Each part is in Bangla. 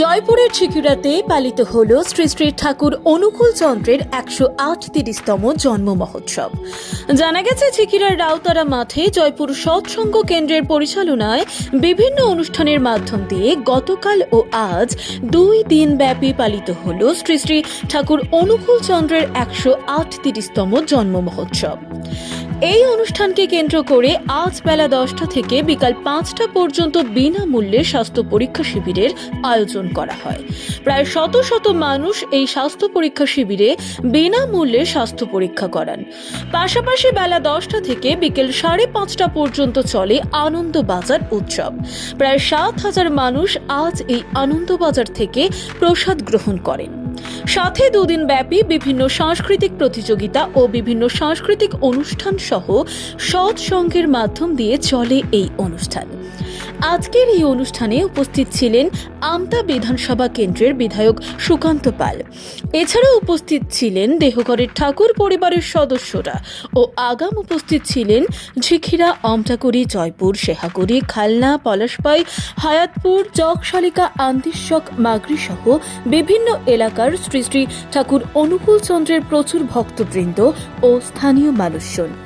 জয়পুরের ছিকিরাতে পালিত হল শ্রী শ্রী ঠাকুর অনুকূল চন্দ্রের একশো আটত্রিশতম জন্ম মহোৎসব। জানা গেছে ছিকিরার রাউতারা মাঠে জয়পুর সৎসঙ্গ কেন্দ্রের পরিচালনায় বিভিন্ন অনুষ্ঠানের মাধ্যম দিয়ে গতকাল ও আজ দুই দিন ব্যাপী পালিত হল শ্রী শ্রী ঠাকুর অনুকূল চন্দ্রের একশো আটত্রিশতম জন্ম মহোৎসব। এই অনুষ্ঠানকে কেন্দ্র করে আজ বেলা দশটা থেকে বিকাল পাঁচটা পর্যন্ত বিনামূল্যে স্বাস্থ্য পরীক্ষা শিবিরের আয়োজন করা হয়। প্রায় শত শত মানুষ এই স্বাস্থ্য পরীক্ষা শিবিরে বিনামূল্যে স্বাস্থ্য পরীক্ষা করান। পাশাপাশি বেলা দশটা থেকে বিকেল সাড়ে পাঁচটা পর্যন্ত চলে আনন্দবাজার উৎসব। প্রায় সাত হাজার মানুষ আজ এই আনন্দবাজার থেকে প্রসাদ গ্রহণ করেন। সাথে দুদিন ব্যাপী বিভিন্ন সাংস্কৃতিক প্রতিযোগিতা ও বিভিন্ন সাংস্কৃতিক অনুষ্ঠান সহ সৎসঙ্গের মাধ্যম দিয়ে চলে এই অনুষ্ঠান। আজকের এই অনুষ্ঠানে উপস্থিত ছিলেন আমতা বিধানসভা কেন্দ্রের বিধায়ক সুকান্ত পাল। এছাড়াও উপস্থিত ছিলেন দেহঘরের ঠাকুর পরিবারের সদস্যরা ও আগাম উপস্থিত ছিলেন ঝিখিরা অমটাকুড়ি জয়পুর, শেহাগুড়ি, খালনা, পলাশপাই, হায়াতপুর, চকশালিকা আন্দিশ্বক মাগরি সহ বিভিন্ন এলাকার শ্রী শ্রী ঠাকুর অনুকূল চন্দ্রের প্রচুর ভক্তবৃন্দ ও স্থানীয় মানুষজন।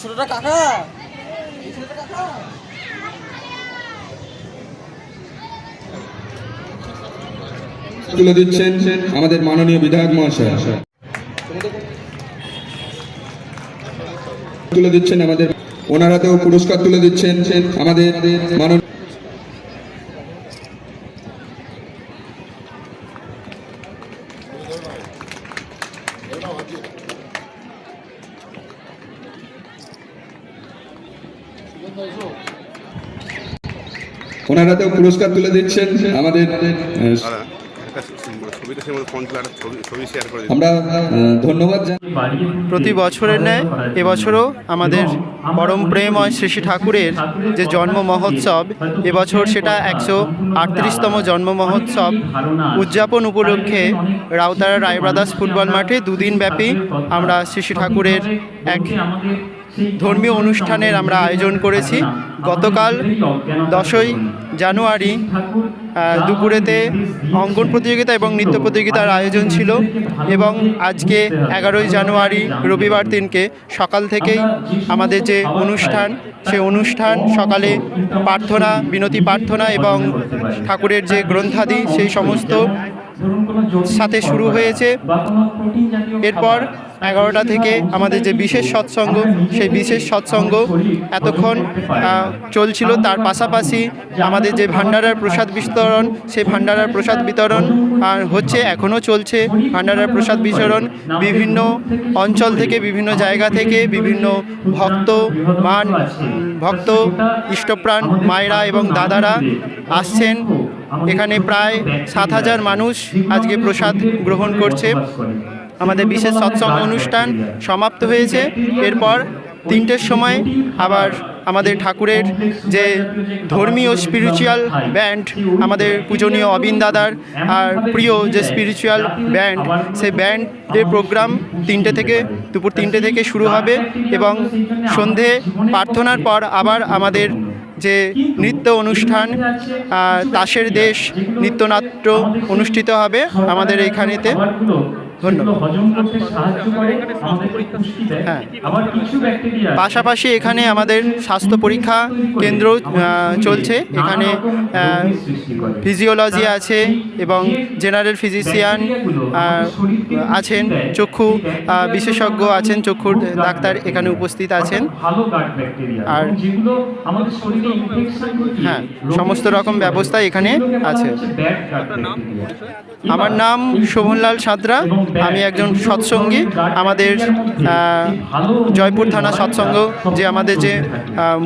ছোটটা কাকা? তুলে দিচ্ছেন আমাদের মাননীয় বিধায়ক মহাশয়। তুলে দিচ্ছেন আমাদের ওনার হাতেও পুরস্কার তুলে দিচ্ছেন আমাদের মাননীয় ওনার পুরস্কার তুলে দিচ্ছেন আমাদের আমরা ধন্যবাদ প্রতি বছরের ন্যায় এবছরও আমাদের পরম প্রেময় শ্রী শ্রী ঠাকুরের যে জন্ম মহোৎসব, এবছর সেটা একশো আটত্রিশতম জন্ম মহোৎসব উদযাপন উপলক্ষে রাউতারা রায় ব্রাদার্স ফুটবল মাঠে দুদিন ব্যাপী আমরা শ্রী শ্রী ঠাকুরের এক ধর্মীয় অনুষ্ঠানের আমরা আয়োজন করেছি। গতকাল দশই জানুয়ারি দুপুরেতে অঙ্কন প্রতিযোগিতা এবং নৃত্য প্রতিযোগিতার আয়োজন ছিল এবং আজকে এগারোই জানুয়ারি, রবিবার দিনকে সকাল থেকেই আমাদের যে অনুষ্ঠান, সে অনুষ্ঠান সকালে প্রার্থনা, বিনতি প্রার্থনা এবং ঠাকুরের যে গ্রন্থাদি, সেই সমস্ত সাথে শুরু হয়েছে। এরপর এগারোটা থেকে আমাদের যে বিশেষ সৎসঙ্গ, সেই বিশেষ সৎসঙ্গ এতক্ষণ চলছিল। তার পাশাপাশি আমাদের যে ভান্ডারার প্রসাদ বিতরণ, সেই ভান্ডারার প্রসাদ বিতরণ, আর হচ্ছে, এখনও চলছে ভান্ডারার প্রসাদ বিতরণ। বিভিন্ন অঞ্চল থেকে, বিভিন্ন জায়গা থেকে বিভিন্ন ভক্ত, মান, ভক্ত, ইষ্টপ্রাণ, মায়েরা এবং দাদারা আসছেন। এখানে প্রায় সাত হাজার মানুষ আজকে প্রসাদ গ্রহণ করছে। আমাদের বিশেষ সৎসঙ্গ অনুষ্ঠান সমাপ্ত হয়েছে। এরপর তিনটের সময় আবার আমাদের ঠাকুরের যে ধর্মীয় স্পিরিচুয়াল ব্যান্ড আমাদের পূজনীয় অবিন দাদার আর প্রিয় যে স্পিরিচুয়াল ব্যান্ড সেই ব্যান্ডের প্রোগ্রাম তিনটে থেকে দুপুর তিনটে থেকে শুরু হবে এবং সন্ধে প্রার্থনার পর আবার আমাদের যে নৃত্য অনুষ্ঠান তাসের দেশ নৃত্যনাট্য অনুষ্ঠিত হবে আমাদের এইখানেতে হ্যাঁ। আবার কিছু ব্যাকটেরিয়া পাশাপাশি এখানে আমাদের স্বাস্থ্য পরীক্ষা কেন্দ্র চলছে। এখানে ফিজিওলজি আছে এবং জেনারেল ফিজিশিয়ান আছেন। চক্ষু বিশেষজ্ঞ আছেন চক্ষুর ডাক্তার এখানে উপস্থিত আছেন। ভালো গাট ব্যাকটেরিয়া আর- আর যেগুলো আমাদের শরীরে ইনফেকশন ঘটিয়ে হ্যাঁ, সমস্ত রকম ব্যবস্থা এখানে আছে। আমার নাম শোভনলাল সাঁতরা। আমি একজন সৎসঙ্গী। আমাদের জয়পুর থানা সৎসঙ্গ যে আমাদের যে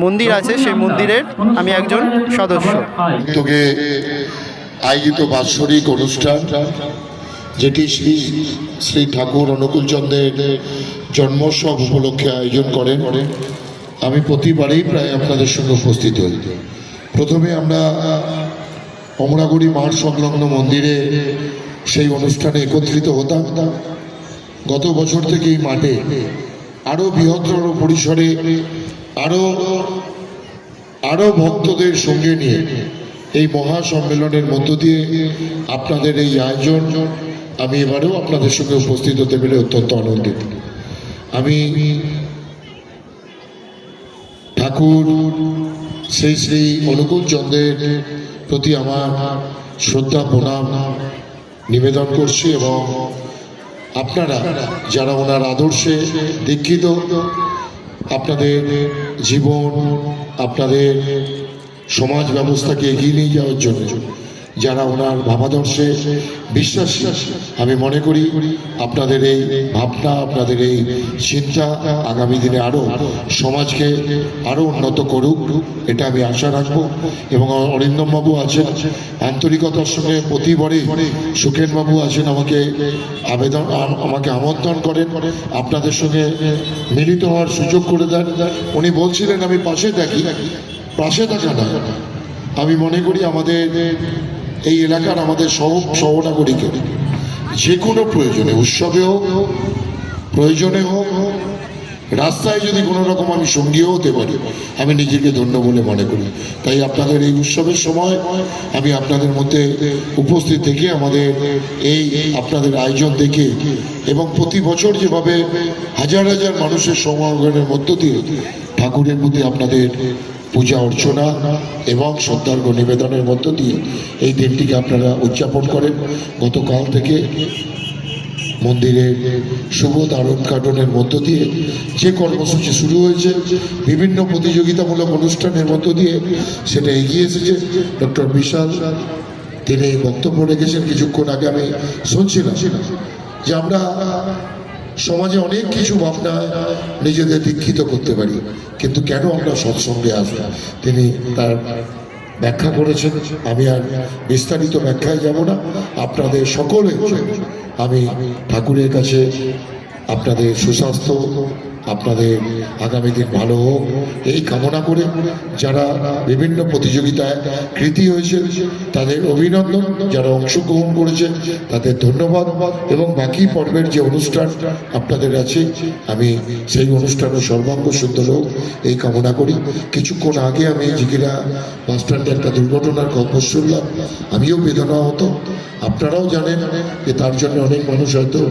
মন্দির আছে সেই মন্দিরের আমি একজন সদস্য। উদ্যোগে আয়োজিত বাৎসরিক অনুষ্ঠান যেটি শ্রী শ্রী ঠাকুর অনুকূলচন্দ্রের জন্মোৎসব উপলক্ষে আয়োজন করেন। আমি প্রতিবারেই প্রায় আপনাদের সঙ্গে উপস্থিত হই। প্রথমে আমরা অমরাগুড়ি মাঠ সংলগ্ন মন্দিরে সেই অনুষ্ঠানে একত্রিত হতাম। গত বছর থেকে এই মাঠে আরও বৃহত্তর পরিসরে আরও আরও ভক্তদের সঙ্গে নিয়ে এই মহা সম্মেলনের মধ্য দিয়ে আপনাদের এই আয়োজন আমি এবারেও আপনাদের সঙ্গে উপস্থিত হতে পেরে অত্যন্ত আনন্দিত। আমি ঠাকুর শ্রী শ্রী অনুকূল চন্দ্রের প্রতি আমার শ্রদ্ধা, প্রণাম নিবেদন করছি এবং আপনারা যারা ওনার আদর্শে দীক্ষিত, আপনাদের জীবন, আপনাদের সমাজ ব্যবস্থাকে এগিয়ে নিয়ে যাওয়ার জন্য যারা ওনার ভাবাদর্শে বিশ্বাসী, আমি মনে করি আপনাদের এই ভাবনা, আপনাদের এই চিন্তা আগামী দিনে আরও সমাজকে আরও উন্নত করুক, এটা আমি আশা রাখব। এবং অরিন্দমবাবু আছেন, আন্তরিকতার সঙ্গে প্রতিবারই সুখেনবাবু আছেন, আমাকে আবেদন, আমাকে আমন্ত্রণ করেন, আপনাদের সঙ্গে মিলিত হওয়ার সুযোগ করে দেন। উনি বলছিলেন, আমি পাশে থাকি, পাশে থাকা না। আমি মনে করি আমাদের এই এলাকার আমাদের সহ সহনাগরিকে। যে কোনো প্রয়োজনে, উৎসবে হোক, প্রয়োজনে হোক, রাস্তায় যদি কোনো রকম আমি সঙ্গীও হতে পারি, আমি নিজেকে ধন্য বলে মনে করি। তাই আপনাদের এই উৎসবের সময় আমি আপনাদের মধ্যে উপস্থিত থেকে আমাদের এই আপনাদের আয়োজন দেখে এবং প্রতি বছর যেভাবে হাজার হাজার মানুষের সমাগমের মধ্য দিয়ে ঠাকুরের প্রতি আপনাদের পূজা অর্চনা এবং শ্রদ্ধার্ঘ নিবেদনের মধ্য দিয়ে এই দিনটিকে আপনারা উদযাপন করেন। গতকাল থেকে মন্দিরের শুভ দারণ কাটনের মধ্য দিয়ে যে কর্মসূচি শুরু হয়েছে, বিভিন্ন প্রতিযোগিতামূলক অনুষ্ঠানের মধ্য দিয়ে সেটা এগিয়ে এসেছে। ডক্টর বিশাল তিনি বক্তব্য রেখেছেন, কিছুক্ষণ আগে আমি শুনছিলাম যে আমরা সমাজে অনেক কিছু ভাবনা নিজেদের দীক্ষিত করতে পারি। কিন্তু কেন আমরা সৎসঙ্গে আসব? তিনি তার ব্যাখ্যা করেছেন, আমি আর বিস্তারিত ব্যাখ্যায় যাব না। আপনাদের সকলে আমি ঠাকুরের কাছে আপনাদের সুস্বাস্থ্য আপনাদের আগামী দিন ভালো হোক। এই কামনা করে যারা বিভিন্ন প্রতিযোগিতায় কৃতি হয়েছে তাদের অভিনন্দন। যারা অংশগ্রহণ করেছে তাদের ধন্যবাদ। এবং বাকি পর্বের যে অনুষ্ঠান আপনাদের আছে, আমি সেই অনুষ্ঠানের সর্বাঙ্গ সুন্দর হোক এই কামনা করি। কিছুক্ষণ আগে আমি জিগিরা বাস স্ট্যান্ডে একটা দুর্ঘটনার খবর শুনলাম। আমিও বেদনা হতো আপনারাও জানেন যে তার জন্য অনেক মানুষ হয়তো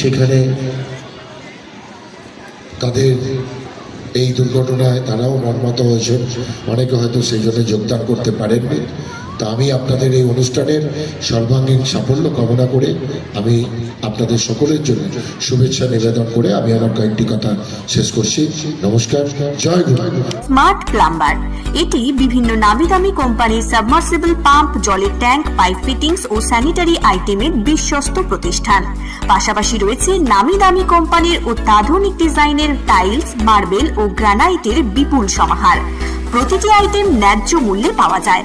সেখানে তাদের এই দুর্ঘটনায় তারাও মর্মাত হয়েছেন। অনেকে হয়তো সেই জন্য যোগদান করতে পারেননি। তা আমি আপনাদের এই অনুষ্ঠানের সর্বাঙ্গীন সাফল্য কামনা করে আমি আপনাদের সকলের জন্য শুভেচ্ছা নিবেদন করে আমি আমার কয়েকটি কথা শেষ করছি। নমস্কার, জয় গুরু। স্মার্ট প্লাম্বার, এটি বিভিন্ন নামি দামি কোম্পানির সাবমার্সিবল পাম্প, জলের ট্যাঙ্ক, পাইপ ফিটিংস ও স্যানিটারি আইটেমের বিশ্বস্ত প্রতিষ্ঠান। পাশাপাশি রয়েছে নামি দামি কোম্পানির অত্যাধুনিক ডিজাইনের টাইলস, মার্বেল ও গ্রানাইটের বিপুল সমাহার। প্রতিটি আইটেম ন্যায্য মূল্যে পাওয়া যায়।